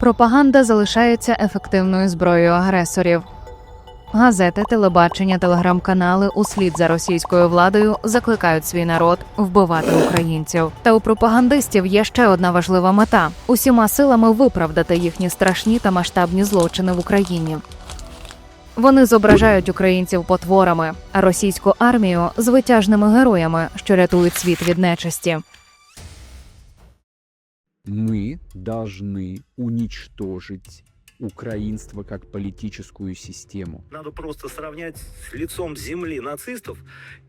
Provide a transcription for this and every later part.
Пропаганда залишається ефективною зброєю агресорів. Газети, телебачення, телеграм-канали услід за російською владою закликають свій народ вбивати українців. Та у пропагандистів є ще одна важлива мета усіма силами виправдати їхні страшні та масштабні злочини в Україні. Вони зображають українців потворами, а російську армію звитяжними героями, що рятують світ від нечисті Мы должны уничтожить украинство как политическую систему. Надо просто сравнять с лицом земли нацистов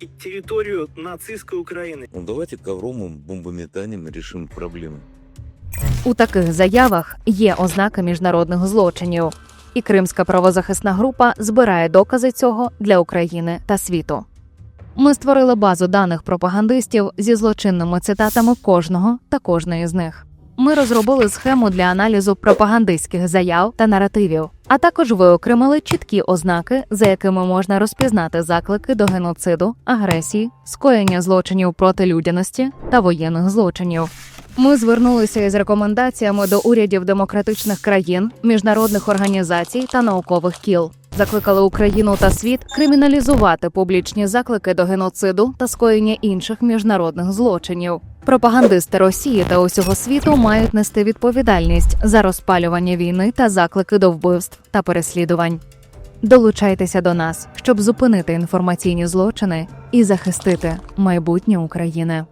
и территорию нацистской Украины. Ну, давайте ковровым бомбометанием решим проблемы. У таких заявах є ознаки міжнародних злочинів, і Кримська правозахисна група збирає докази цього для України та світу. Ми створили базу даних пропагандистів зі злочинними цитатами кожного та кожної з них. Ми розробили схему для аналізу пропагандистських заяв та наративів, а також виокремили чіткі ознаки, за якими можна розпізнати заклики до геноциду, агресії, скоєння злочинів проти людяності та воєнних злочинів. Ми звернулися із рекомендаціями до урядів демократичних країн, міжнародних організацій та наукових кіл. Закликали Україну та світ криміналізувати публічні заклики до геноциду та скоєння інших міжнародних злочинів. Пропагандисти Росії та усього світу мають нести відповідальність за розпалювання війни та заклики до вбивств та переслідувань. Долучайтеся до нас, щоб зупинити інформаційні злочини і захистити майбутнє України.